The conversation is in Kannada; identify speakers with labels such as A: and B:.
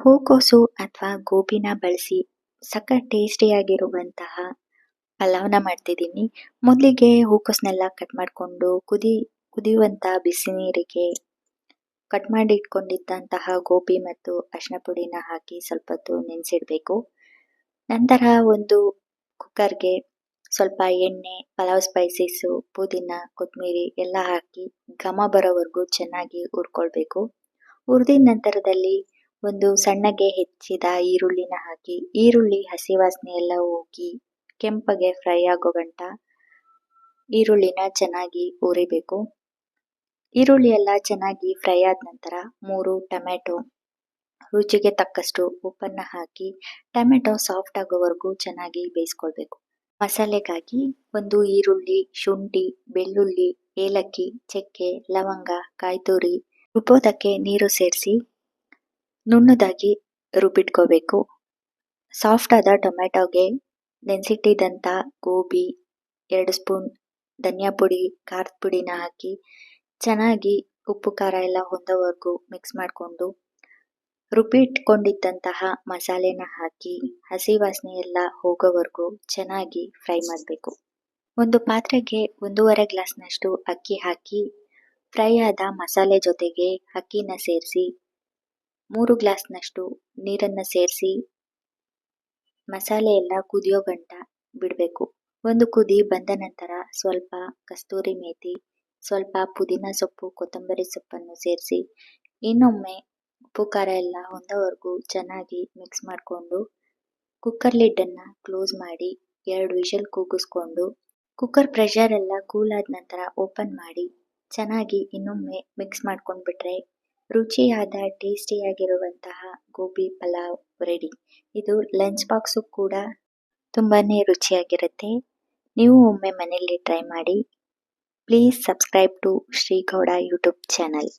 A: ಹೂಕೋಸು ಅಥವಾ ಗೋಬಿನ ಬಳಸಿ ಸಖತ್ ಟೇಸ್ಟಿಯಾಗಿರುವಂತಹ ಪಲಾವ್ನ ಮಾಡ್ತಿದ್ದೀನಿ. ಮೊದಲಿಗೆ ಹೂಕೋಸನ್ನೆಲ್ಲ ಕಟ್ ಮಾಡಿಕೊಂಡು ಕುದಿ ಕುದಿಯುವಂತಹ ಬಿಸಿ ನೀರಿಗೆ ಕಟ್ ಮಾಡಿ ಇಟ್ಕೊಂಡಿದ್ದಂತಹ ಗೋಬಿ ಮತ್ತು ಅರಿಶಿನ ಪುಡಿನ ಹಾಕಿ ಸ್ವಲ್ಪ ಹೊತ್ತು ನೆನೆಸಿಡಬೇಕು. ನಂತರ ಒಂದು ಕುಕ್ಕರ್ಗೆ ಸ್ವಲ್ಪ ಎಣ್ಣೆ, ಪಲಾವ್ ಸ್ಪೈಸಸ್ಸು ಪುದೀನ ಕೊತ್ತಂಬರಿ ಎಲ್ಲ ಹಾಕಿ ಘಮ ಬರೋವರೆಗೂ ಚೆನ್ನಾಗಿ ಹುರ್ಕೊಳ್ಬೇಕು. ಹುರ್ದಿದ ನಂತರದಲ್ಲಿ ಒಂದು ಸಣ್ಣಗೆ ಹೆಚ್ಚಿದ ಈರುಳ್ಳಿನ ಹಾಕಿ, ಈರುಳ್ಳಿ, ಹಸಿ ವಾಸನೆ ಎಲ್ಲ ಹೋಗಿ ಕೆಂಪಗೆ ಫ್ರೈ ಆಗೋ ಗಂಟ ಈರುಳ್ಳಿನ ಚೆನ್ನಾಗಿ ಹುರಿಬೇಕು ಈರುಳ್ಳಿ ಎಲ್ಲ ಚೆನ್ನಾಗಿ ಫ್ರೈ ಆದ ನಂತರ ಮೂರು ಟೊಮೆಟೊ, ರುಚಿಗೆ ತಕ್ಕಷ್ಟು ಉಪ್ಪನ್ನ ಹಾಕಿ, ಟೊಮೆಟೊ ಸಾಫ್ಟ್ ಆಗೋವರೆಗೂ ಚೆನ್ನಾಗಿ ಬೇಯಿಸ್ಕೊಳ್ಬೇಕು. ಮಸಾಲೆಗಾಗಿ ಒಂದು ಈರುಳ್ಳಿ, ಶುಂಠಿ, ಬೆಳ್ಳುಳ್ಳಿ, ಏಲಕ್ಕಿ, ಚಕ್ಕೆ, ಲವಂಗ, ಕಾಯ್ತುರಿ, ರುಬ್ಬೋದಕ್ಕೆ ನೀರು ಸೇರಿಸಿ ನುಣ್ಣದಾಗಿ ರುಬ್ಬಿಟ್ಕೋಬೇಕು. ಸಾಫ್ಟ್ ಆದ ಟೊಮೆಟೊಗೆ ನೆನೆಸಿಟ್ಟಿದ್ದಂಥ ಗೋಬಿ, ಎರಡು ಸ್ಪೂನ್ ಧನಿಯಾ ಪುಡಿ, ಖಾರದ ಪುಡಿನ ಹಾಕಿ ಚೆನ್ನಾಗಿ ಉಪ್ಪು, ಖಾರ ಎಲ್ಲ ಹೊಂದೋವರೆಗೂ ಮಿಕ್ಸ್ ಮಾಡಿಕೊಂಡು ರುಬ್ಬಿಟ್ಕೊಂಡಿದ್ದಂತಹ ಮಸಾಲೆನ ಹಾಕಿ ಹಸಿ ವಾಸನೆ ಎಲ್ಲ ಹೋಗೋವರೆಗೂ ಚೆನ್ನಾಗಿ ಫ್ರೈ ಮಾಡಬೇಕು. ಒಂದು ಪಾತ್ರೆಗೆ ಒಂದೂವರೆ ಗ್ಲಾಸ್ನಷ್ಟು ಅಕ್ಕಿ ಹಾಕಿ ಫ್ರೈ ಆದ ಮಸಾಲೆ ಜೊತೆಗೆ ಅಕ್ಕಿನ ಸೇರಿಸಿ ಮೂರು ಗ್ಲಾಸ್ನಷ್ಟು ನೀರನ್ನ ಸೇರಿಸಿ ಮಸಾಲೆ ಎಲ್ಲ ಕುದಿಯೋ ಗಂಟ ಬಿಡಬೇಕು. ಒಂದು ಕುದಿ ಬಂದ ನಂತರ ಸ್ವಲ್ಪ ಕಸ್ತೂರಿ ಮೇತಿ, ಸ್ವಲ್ಪ ಪುದೀನ ಸೊಪ್ಪು, ಕೊತ್ತಂಬರಿ ಸೊಪ್ಪನ್ನು ಸೇರಿಸಿ ಇನ್ನೊಮ್ಮೆ ಉಪ್ಪು, ಖಾರ ಎಲ್ಲ ಹೊಂದೋವರೆಗೂ ಚೆನ್ನಾಗಿ ಮಿಕ್ಸ್ ಮಾಡಿಕೊಂಡು ಕುಕ್ಕರ್ ಲಿಡ್ಡನ್ನು ಕ್ಲೋಸ್ ಮಾಡಿ ಎರಡು ವಿಷಲ್ ಕೂಗಿಸ್ಕೊಂಡು ಕುಕ್ಕರ್ ಪ್ರೆಷರ್ ಎಲ್ಲ ಕೂಲ್ ಆದ ನಂತರ ಓಪನ್ ಮಾಡಿ ಚೆನ್ನಾಗಿ ಇನ್ನೊಮ್ಮೆ ಮಿಕ್ಸ್ ಮಾಡ್ಕೊಂಡ್ಬಿಟ್ರೆ ರುಚಿಯಾದ, ಟೇಸ್ಟಿಯಾಗಿರುವಂತಹ ಗೋಬಿ ಪಲಾವ್ ರೆಡಿ. ಇದು ಲಂಚ್ ಬಾಕ್ಸು ಕೂಡ ತುಂಬಾನೇ ರುಚಿಯಾಗಿರುತ್ತೆ. ನೀವು ಒಮ್ಮೆ ಮನೆಯಲ್ಲಿ ಟ್ರೈ ಮಾಡಿ. Please subscribe to Shrigowda YouTube channel.